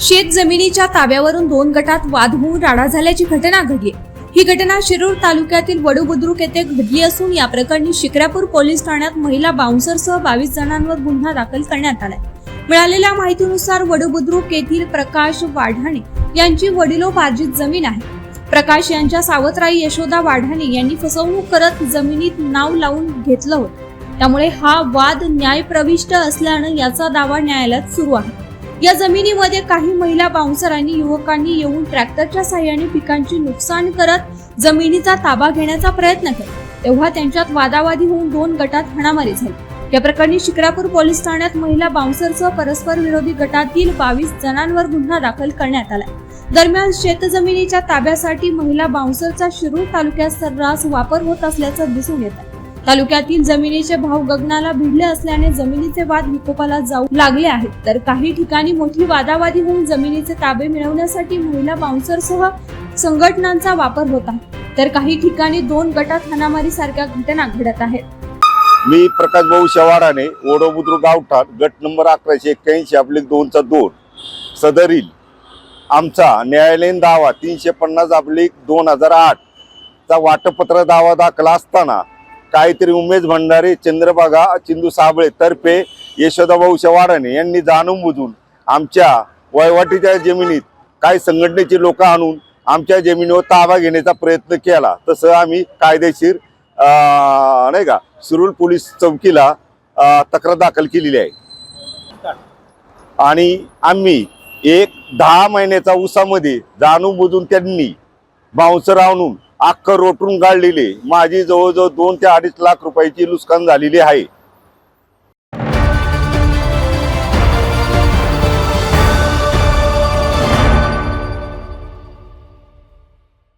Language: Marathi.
शेत जमिनीच्या ताब्यावरून दोन गटात वाद होऊन राडा झाल्याची घटना घडली. ही घटना शिरूर तालुक्यातील वडूबुद्रुक येथे घडली असून या प्रकरणी शिक्रापूर पोलीस ठाण्यात महिला बाउन्सरसह बावीस जणांवर गुन्हा दाखल करण्यात आलाय. मिळालेल्या माहितीनुसार वडूबुद्रुक येथील प्रकाश वाढाणे यांची वडिलोपार्जित जमीन आहे. प्रकाश यांच्या सावत्राई यशोदा वाढाणे यांनी फसवणूक करत जमिनीत नाव लावून घेतलं होतं. त्यामुळे हा वाद न्यायप्रविष्ट असल्यानं याचा दावा न्यायालयात सुरू आहे. या जमिनीमध्ये काही महिला बाउन्सर आणि युवकांनी येऊन ट्रॅक्टरच्या साह्याने पिकांचे नुकसान करत जमिनीचा ताबा घेण्याचा प्रयत्न केला. तेव्हा त्यांच्यात वादावादी होऊन दोन गटात हाणामारी झाली. या प्रकरणी शिक्रापूर पोलीस ठाण्यात महिला बाउन्सरसह परस्पर विरोधी गटातील बावीस जणांवर गुन्हा दाखल करण्यात आला. दरम्यान शेतजमिनीच्या ताब्यासाठी महिला बाउन्सरचा शिरूर तालुक्यात सर्रास वापर होत असल्याचं दिसून येत. आहे तालुक्यातील जमिनीचे भाव गगनाला भिडले असल्याने जमिनीचे वाद विकोपाला जाऊ लागले आहेत. तर काही ठिकाणी मोठी वादावादी होऊन जमिनीचे ताबे मिळवण्यासाठी महिला बाउन्सरसह संघटनांचा वापर होत आहे. तर काही ठिकाणी दोन गटात हाणामारी सारख्या घटना घडत आहेत. मी प्रकाश भाऊ शवाडाने ओढोबुद्रुक गावठाण गट नंबर अकराशे एक्क्याऐंशी आपले दोनचा दोन सदरील आमचा न्यायालयीन दावा तीनशे पन्नास अब्लिक दोन हजार आठ चा वाटपत्र दावा दाखला असताना काहीतरी उमेश भंडारे चंद्रभागा चिंदू साबळे तर्फे यशोदाभाऊ शवाडाने यांनी जाणून बुजून आमच्या वयवाटीच्या जमिनीत काही संघटनेची लोक आणून आमच्या जमिनीवर ताबा घेण्याचा प्रयत्न केला. तसं आम्ही कायदेशीर नाही का सुरुल पोलीस चौकीला तक्रार दाखल केलेली आहे. आणि आम्ही एक दहा महिन्याचा उसामध्ये जाणून बुजून त्यांनी बाउन्सर आणून अख्खं रोटून गाळलेले. माझी जवळजवळ दोन ते अडीच लाख रुपयाची नुकसान झालेली आहे.